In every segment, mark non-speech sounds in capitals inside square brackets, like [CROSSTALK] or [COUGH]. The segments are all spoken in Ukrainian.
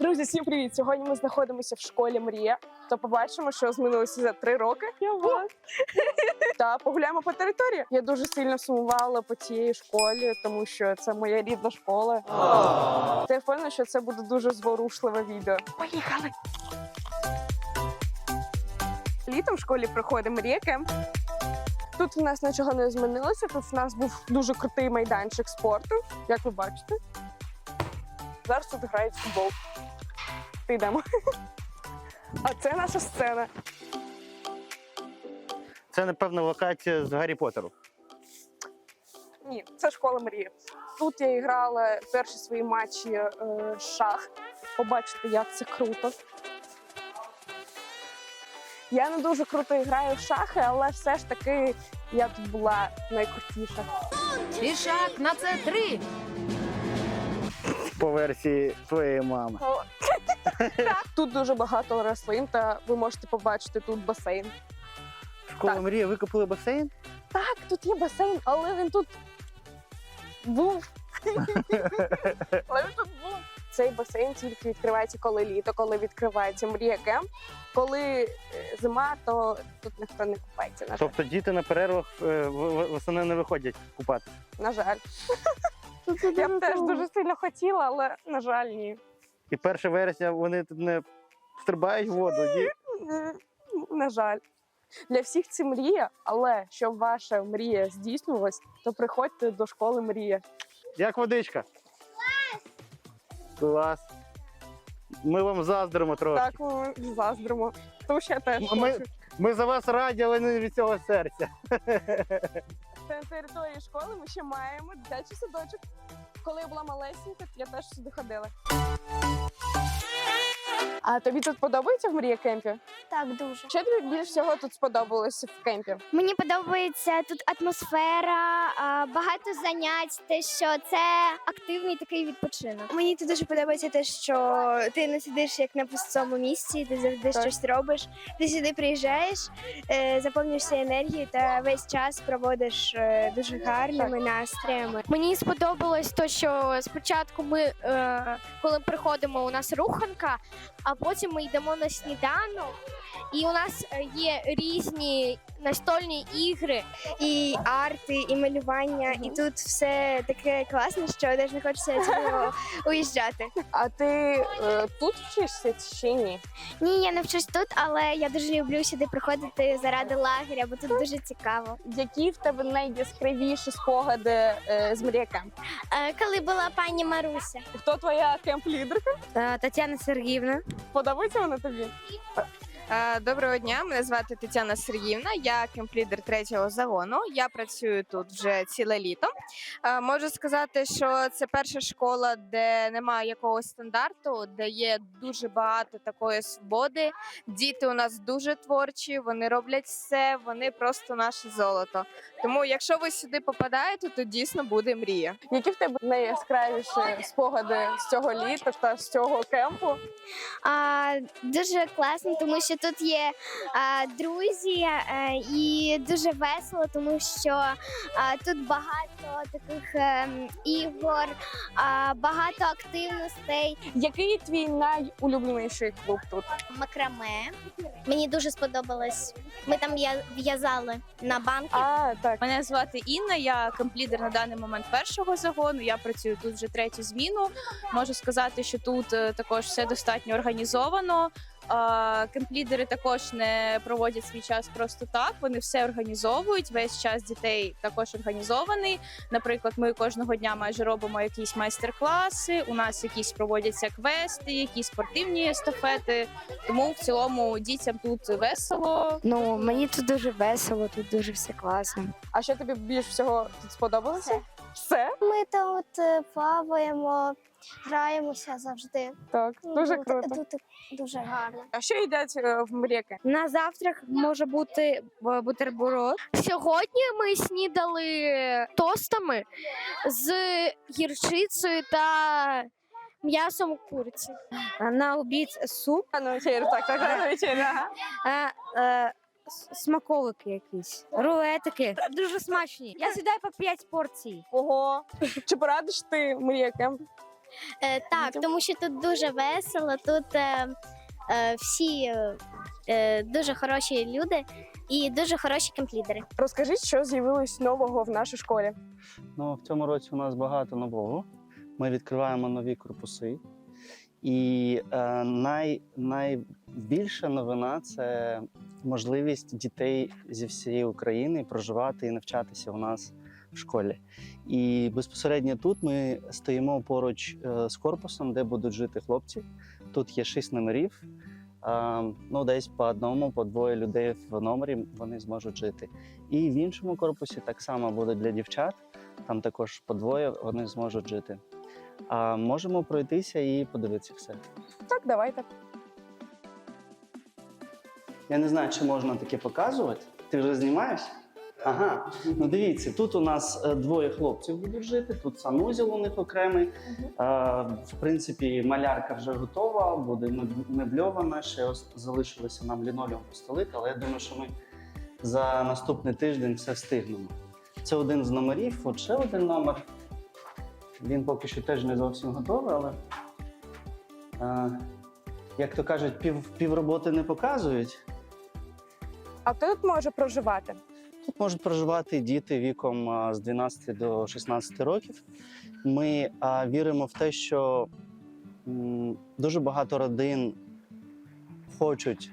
Друзі, всім привіт! Сьогодні ми знаходимося в школі Мрія. То побачимо, що змінилося за три роки. Я вас. [LAUGHS] Та погуляємо по території. Я дуже сильно сумувала по цій школі, тому що це моя рідна школа. Та я впевнена, що це буде дуже зворушливе відео. Поїхали! Літом в школі проходить Мрія Кемп. Тут в нас нічого не змінилося. Тут в нас був дуже крутий майданчик спорту, як ви бачите. Зараз тут грають футбол. Підемо. А це наша сцена. Це, напевно, локація з Гаррі Поттеру. Ні, це школа мрії. Тут я грала перші свої матчі е, шах. Побачите, як це круто. Я не дуже круто граю в шахи, але все ж таки я тут була найкрутіша. Пішак на це три. По версії твоєї мами. Тут дуже багато рослин, та ви можете побачити тут басейн. Школа Так. мрії викопали басейн? Так, тут є басейн, але він тут був. [LAUGHS] але він тут був. Цей басейн тільки відкривається коли літо, коли відкривається мрія кемп. Коли е, зима, то тут ніхто не купається. На жаль. Тобто діти на перервах е, в- в- восени не виходять купати. На жаль. Я б теж дуже сильно хотіла, але на жаль, ні. І 1 вересня вони тут не стрибають в воду. Ні? На жаль. Для всіх це мрія, але щоб ваша мрія здійснювалась, то приходьте до школи мрія. Як водичка? Клас. Клас. Ми вам заздримо трохи. Так ми заздримо. Тому що я теж ми- хочу. Ми за вас раді, але не від цього серця. На території школи ми ще маємо дитячий садочок. Коли я була малесенька, я теж сюди ходила. А тобі тут подобається в Мрія кемпі? Так, дуже. Що тобі більше всього тут сподобалося в кемпі? Мені подобається тут атмосфера, а, багато занять, те, що це активний такий відпочинок. Мені тут дуже подобається те, що ти не сидиш як на пустому місці, ти завжди Так. щось робиш. Ти сюди приїжджаєш, е, заповнюєшся енергією та весь час проводиш е, дуже гарними настроями. Мені сподобалось то, що спочатку ми, е, коли приходимо, у нас руханка, а потім ми йдемо на сніданок, і у нас е, є різні настольні ігри. І арти, і малювання, і тут все таке класне, що навіть не хочеться цього [LAUGHS] уїжджати. А ти е, тут вчишся чи ні? Ні, я не вчусь тут, але я дуже люблю сюди приходити заради лагеря, бо тут дуже цікаво. Які в тебе найяскравіші спогади е, з кемпу? Е, Коли була пані Маруся, Хто твоя кемп-лідерка? Тетяна Сергіївна. Подобається вона тобі? Е, Доброго дня, мене звати Тетяна Сергіївна. Я кемплідер третього загону. Я працюю тут вже ціле літо. Е, Можу сказати, що це перша школа, де немає якогось стандарту, де є дуже багато такої свободи. Діти у нас дуже творчі, вони роблять все, вони просто наше золото. Тому, якщо ви сюди попадаєте, то дійсно буде мрія. Які в тебе найяскравіші спогади з цього літа та з цього кемпу? а, дуже класно, тому що тут є а, друзі е, і дуже весело, тому що а, тут багато таких ем, ігор, а, багато активностей. Який твій найулюбленіший клуб тут? Макраме. Мені дуже сподобалось. Ми там в'я- в'язали на банки. А, так. Мене звати Інна, я комплідер на даний момент першого загону. Я працюю тут вже третю зміну. Можу сказати, що тут е, також все достатньо організовано. Кемплідери також не проводять свій час просто так. Вони все організовують. Весь час дітей також організований. Наприклад, ми кожного дня майже робимо якісь майстер-класи. У нас якісь проводяться квести, якісь спортивні естафети. Тому в цілому дітям тут весело. Ну, мені тут дуже весело, тут дуже все класно. А що тобі більш всього тут сподобалося? Все? Ми тут е, плаваємо, граємося завжди. Так, дуже Тут- круто. Тут дуже гарно. А що їдять е, в Мріяки? На завтрак може бути е, бутерброд. Сьогодні ми снідали тостами з гірчицею та м'ясом куриці. На обід суп, А, на вечерю, так, так, на вечерю. Ага. а, е, с- смаколики якісь, рулетики. Дуже смачні. Я сідаю по 5 порцій. Ого. Чи порадиш ти Мрія Кемп? Е, так, тому що тут дуже весело, тут е, е, всі е, е, дуже хороші люди і дуже хороші кемплідери. Розкажіть, що з'явилось нового в нашій школі. Ну, в цьому році у нас багато нового. Ми відкриваємо нові корпуси. І е, най, найбільша новина це можливість дітей зі всієї України проживати і навчатися у нас в школі. І безпосередньо тут ми стоїмо поруч е, з корпусом, де будуть жити хлопці. Тут є шість номерів. Ну, десь по одному, по двоє людей в номері вони зможуть жити. І в іншому корпусі так само буде для дівчат. Там також по двоє вони зможуть жити. А можемо пройтися і подивитися все. Так, давайте. Я не знаю, чи можна таке показувати. Ти вже знімаєш? Ага, ну дивіться, тут у нас е, двоє хлопців будуть жити, тут санузел у них окремий. Е, В принципі, малярка вже готова, буде меб- мебльована. Ще ось залишилося нам лінолеум постелити, але я думаю, що ми за наступний тиждень все встигнемо. Це один з номерів, от ще один номер. Він поки що теж не зовсім готовий, але. е, Як то кажуть, пів, пів роботи не показують. А хто тут може проживати? Тут можуть проживати діти віком з 12 до 16 років. Ми віримо в те, що дуже багато родин хочуть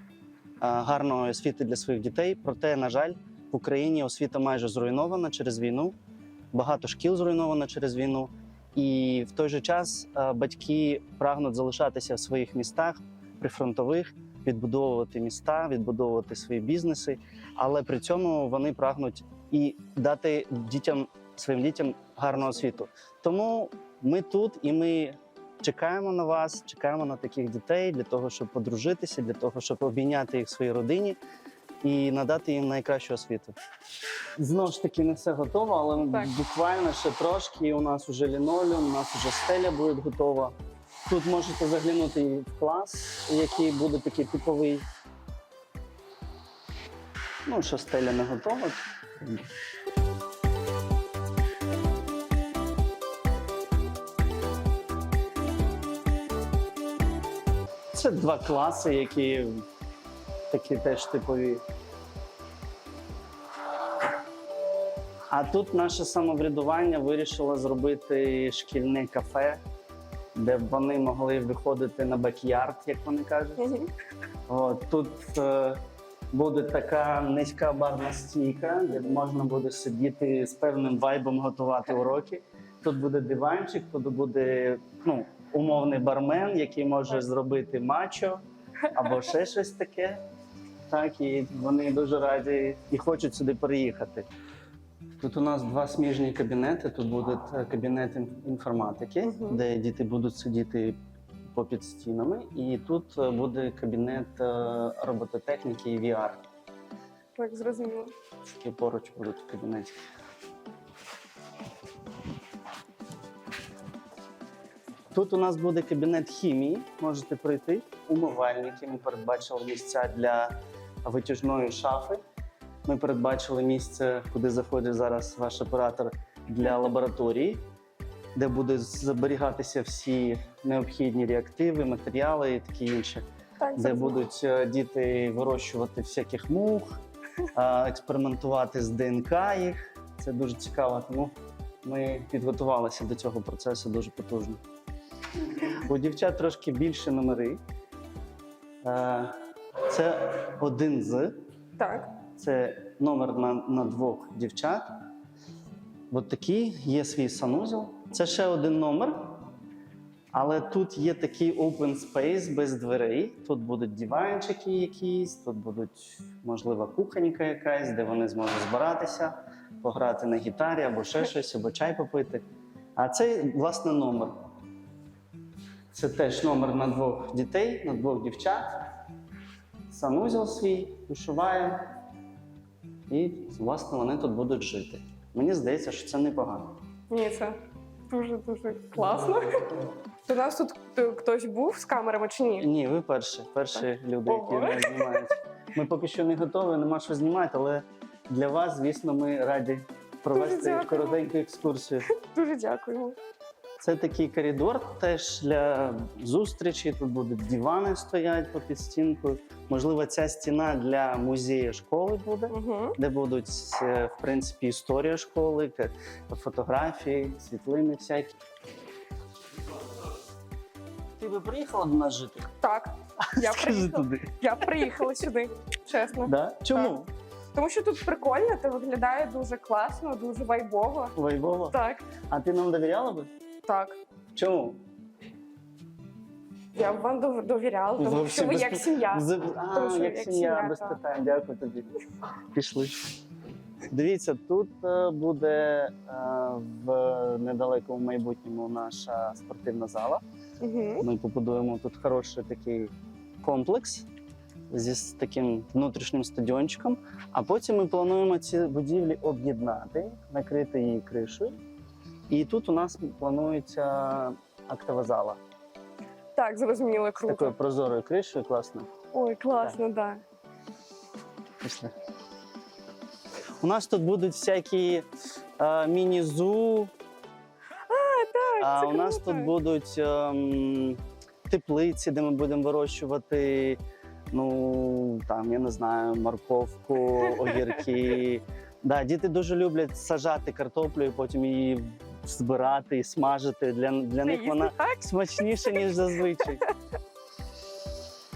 гарної освіти для своїх дітей. Проте, на жаль, в Україні освіта майже зруйнована через війну. Багато шкіл зруйновано через війну. І в той же час батьки прагнуть залишатися в своїх містах прифронтових, відбудовувати міста, відбудовувати свої бізнеси але при цьому вони прагнуть і дати дітям своїм дітям гарну освіту. Тому ми тут і ми чекаємо на вас, чекаємо на таких дітей для того, щоб подружитися, для того, щоб обійняти їх в своїй родині і надати їм найкращу освіту. Знову ж таки, не все готово, але Так. буквально ще трошки. У нас вже лінолеум, у нас вже стеля буде готова. Тут можете заглянути в клас, який буде такий типовий. Ну, що стеля не готова. Це два класи, які такі теж типові. А тут наше самоврядування вирішило зробити шкільне кафе, де б вони могли виходити на бек-ярд, як вони кажуть. От, тут е, буде така низька барна стійка, де можна буде сидіти з певним вайбом готувати уроки. Тут буде диванчик, тут буде ну, умовний бармен, який може зробити мачо або ще щось таке. Так, і вони дуже раді і хочуть сюди переїхати. Тут у нас два сміжні кабінети. Тут буде кабінет інформатики, де діти будуть сидіти попід стінами, і тут е, буде кабінет е, робототехніки і VR. Так, зрозуміло. Які поруч будуть в кабінеті. Тут у нас буде кабінет хімії, можете прийти. Умивальники. Ми передбачили місця для витяжної шафи. Ми передбачили місце, куди заходить зараз ваш оператор для лабораторії, де будуть зберігатися всі необхідні реактиви, матеріали і таке інше де будуть е, діти вирощувати всяких мух, експериментувати з ДНК їх. Це дуже цікаво, тому ми підготувалися до цього процесу дуже потужно. У дівчат трошки більше номери. Е, Це один з, Так. Це номер на, на двох дівчат. От такий є свій санузел. Це ще один номер. Але тут є такий open space без дверей. Тут будуть диванчики якісь, тут будуть, можливо, кухонька якась, де вони зможуть збиратися, пограти на гітарі або ще щось, або чай попити. А це, власне, номер. Це теж номер на двох дітей, на двох дівчат. Санузел свій, душова. І, власне, вони тут будуть жити. Мені здається, що це непогано. Ні, це дуже дуже класно. До нас тут хтось був з камерами чи ні? Ні, ви перші, перші люди, які Ого. нас знімають. Ми поки що не готові, нема що знімати, але для вас, звісно, ми раді провести дякую. коротеньку екскурсію. Дуже дякуємо. Це такий коридор теж для зустрічі. Тут будуть дивани стоять по під стінкою. Можливо, ця стіна для музею школи буде, Угу. де будуть е, в принципі історія школи, фотографії, світлини всякі. Ти би приїхала до нас жити? Так, [LAUGHS] я приїхала. туди. Я приїхала сюди, чесно. Да? Чому? Тому що тут прикольно, це виглядає дуже класно, дуже вайбово. Вайбово. Так, А ти нам довіряла би? Так. Чому? Я б вам довіряла, тому Вообще що ви без як сім'я. З- А, Тому що як сім'я, без так. питань. Дякую тобі. Пішли. Дивіться, тут е, буде е, в недалекому майбутньому наша спортивна зала. Угу. Ми побудуємо тут хороший такий комплекс зі с- таким внутрішнім стадіончиком. А потім ми плануємо ці будівлі об'єднати, накрити її кришею. І тут у нас планується актова зала Так, зрозуміло, з такою прозорою кришею, класно. Ой, класно, так. Да. Пішли. У нас тут будуть всякі е, міні-зу. Так, А це у нас круто. тут будуть ем, теплиці, де ми будемо вирощувати. Ну там я не знаю, морковку, [LAUGHS] огірки. Да, діти дуже люблять сажати картоплю і потім її збирати і смажити. Для, для них вона так? смачніше, ніж [LAUGHS] зазвичай.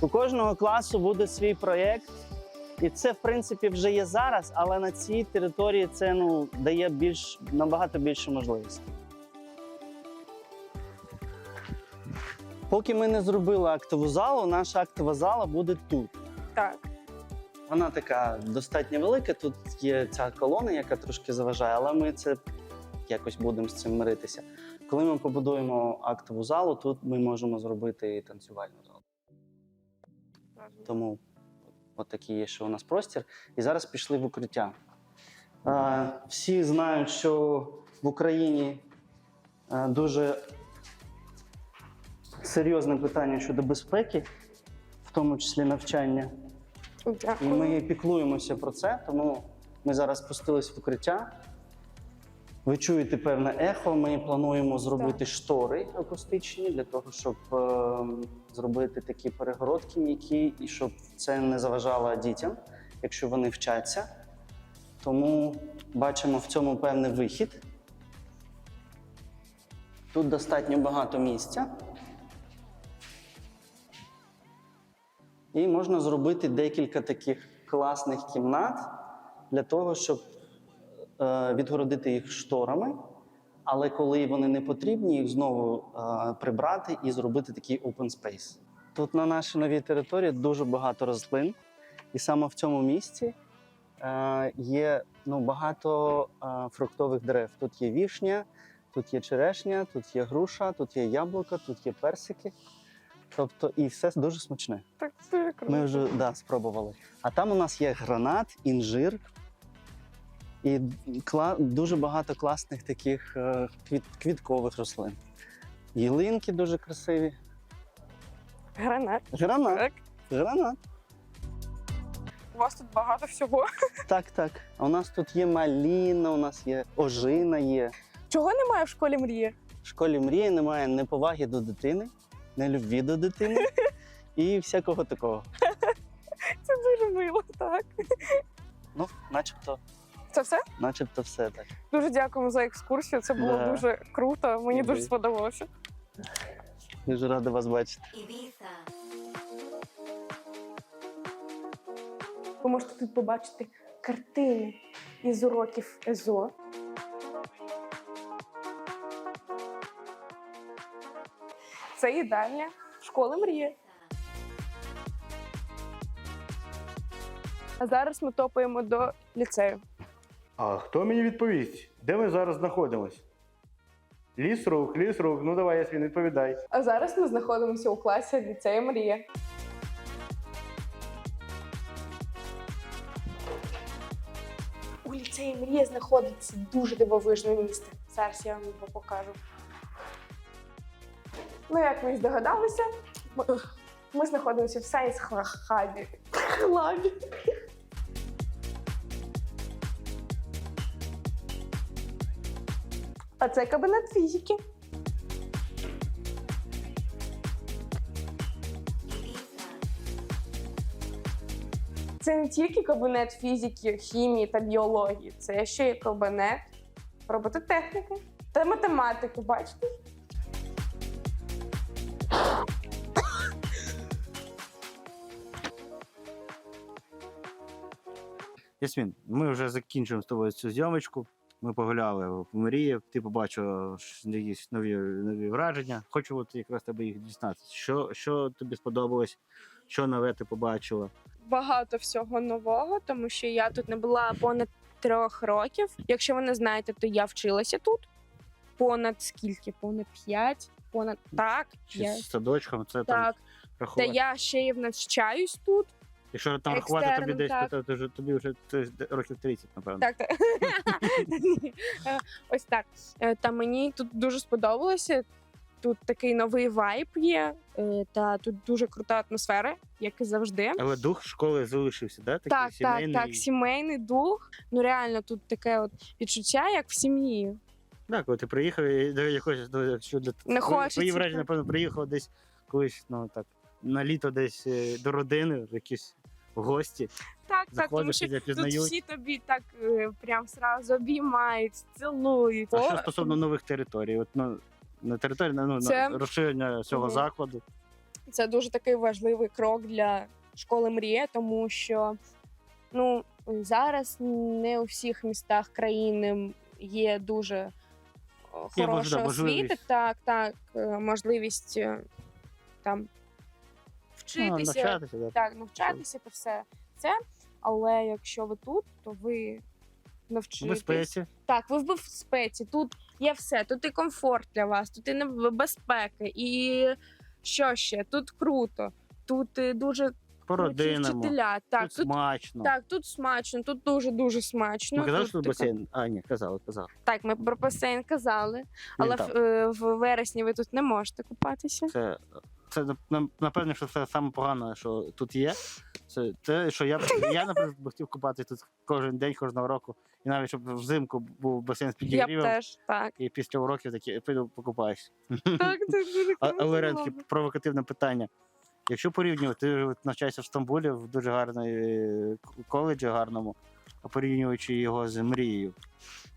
У кожного класу буде свій проєкт. І це, в принципі, вже є зараз, але на цій території це ну, дає більш, набагато більше можливостей. Поки ми не зробили актову залу, наша актова зала буде тут. Так. Вона така достатньо велика. Тут є ця колона, яка трошки заважає, але ми це якось будемо з цим миритися. Коли ми побудуємо актову залу, тут ми можемо зробити і танцювальну залу. Тому от такий є ще у нас простір. І зараз пішли в укриття. Е, всі знають, що в Україні е, дуже серйозне питання щодо безпеки, в тому числі навчання. І ми піклуємося про це, тому ми зараз спустились в укриття. Ви чуєте певне ехо. Ми плануємо зробити штори акустичні для того, щоб е, зробити такі перегородки м'які, і щоб це не заважало дітям, якщо вони вчаться. Тому бачимо в цьому певний вихід. Тут достатньо багато місця. І можна зробити декілька таких класних кімнат для того, щоб відгородити їх шторами. Але коли вони не потрібні, їх знову е, прибрати і зробити такий open space. Тут на нашій новій території дуже багато рослин, і саме в цьому місці е, є ну, багато е, фруктових дерев. Тут є вішня, тут є черешня, тут є груша, тут є яблука, тут є персики. Тобто, і все дуже смачне. Так дуже круто. Ми вже да, спробували. А там у нас є гранат, інжир і кла- дуже багато класних таких е, квіт- квіткових рослин. Ялинки дуже красиві. Гранат. Гранат. Так. Гранат. У вас тут багато всього. Так, так. А у нас тут є маліна, у нас є ожина є. Чого немає в школі мрії? В школі мрії немає неповаги до дитини, нелюбві до дитини [LAUGHS] і всякого такого. Це дуже мило, так. Ну, начебто, Це все? начебто все так. Дуже дякуємо за екскурсію. Це було Да. дуже круто. Мені дуже сподобалося. Дуже радий вас бачити. Ви можете тут побачити картини із уроків ЕЗО. Це їдальня школи мрії. А зараз ми топаємо до ліцею. А хто мені відповість? Де ми зараз знаходимось? Ліс рук, ліс рук. Ну давай, Ясмін, відповідай. А зараз ми знаходимося у класі ліцею Мрія. У ліцеї Мрія знаходиться дуже дивовижне місце. Зараз я вам його покажу. Ну, як ви здогадалися, ми, ми знаходимося в Сайнс Хабі. А це кабінет фізики. Це не тільки кабінет фізики, хімії та біології, це ще й кабінет робототехніки та математики, бачите? Ясмін, ми вже закінчуємо з тобою цю зйомочку. Ми погуляли в мрії, ти побачив якісь нові, нові враження. Хочу от якраз тебе їх дізнатися. Що, що тобі сподобалось, що нове ти побачила? багато всього нового, тому що я тут не була понад трьох років. Якщо ви не знаєте, то я вчилася тут. Понад скільки? Понад п'ять? Понад так. Чи Я... з садочком це там Так, та я ще й навчаюсь тут. Якщо там рахувати тобі десь, так. то, то, вже- тобі вже років 30, напевно. Так, так. [LAUGHS] Е, Ось так. Е, Та мені тут дуже сподобалося. Тут такий новий вайб є, е, та тут дуже крута атмосфера, як і завжди. Але дух школи залишився, да? Такий Так, сімейний. так, так, сімейний дух. Ну реально тут таке от відчуття, як в сім'ї. Так, коли ти приїхав і до якогось до якщо для Не твої- враження, напевно, приїхав десь колись, ну так, на літо десь до родини, в якісь гості. Так, так, тому що тут всі тобі так е, прям сразу обіймають, цілують. А О, що стосовно нових територій? От ну, на території ну, Це- на розширення цього Мгм. закладу. Це дуже такий важливий крок для школи мрія, тому що ну зараз не у всіх містах країни є дуже хороша освіта. Так, так, е, можливість е, там вчитися, навчатися, да. так, навчатися та все це. Але якщо ви тут, то ви В навчитесь. безпеці. Так, ви в безпеці. Тут є все, тут і комфорт для вас, тут і не- безпека, і що ще? Тут круто, тут і дуже круті вчителя. Так, Тут тут, смачно. так, тут смачно, тут дуже дуже смачно. Ми казали, Тут що тут басейн? А, ні, казали, казали. Так, ми про басейн казали, але там. в, е, в вересні ви тут не можете купатися. Це, це напевне, що це саме погане, що тут є. Це те, що я, я наприклад, би хотів купатися тут кожен день, кожного року. І навіть щоб взимку був басейн з Я б теж так. і після уроків такі піду покупаюся. Так, це дуже круто. але Рен, таке було б. провокативне питання. Якщо порівнювати, ти навчаєшся в Стамбулі в дуже гарній е, коледжі гарному, а порівнюючи його з мрією.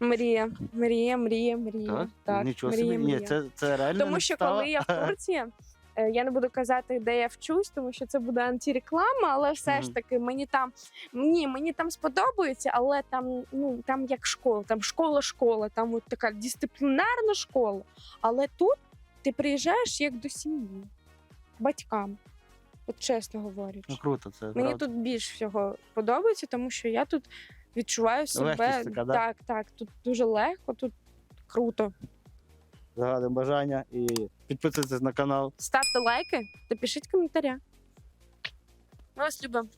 Мрія, мрія, мрія, мрія. Так, Нічого мрія, собі. Ні, це, це реально. Тому що стало. коли я в Турції, [LAUGHS] я не буду казати, де я вчусь, тому що це буде антиреклама, але все ж таки мені там ні, мені там сподобається, але там ну там як школа, там школа-школа, там от така дисциплінарна школа. Але тут ти приїжджаєш як до сім'ї, батькам. От чесно говорячи. Ну круто, це Мені правда. тут більш всього подобається, тому що я тут відчуваю себе. Така, да? Так, так, тут дуже легко, тут круто. Загадуємо бажання і підписуйтесь на канал. Ставте лайки та пишіть коментаря. Ми вас любимо.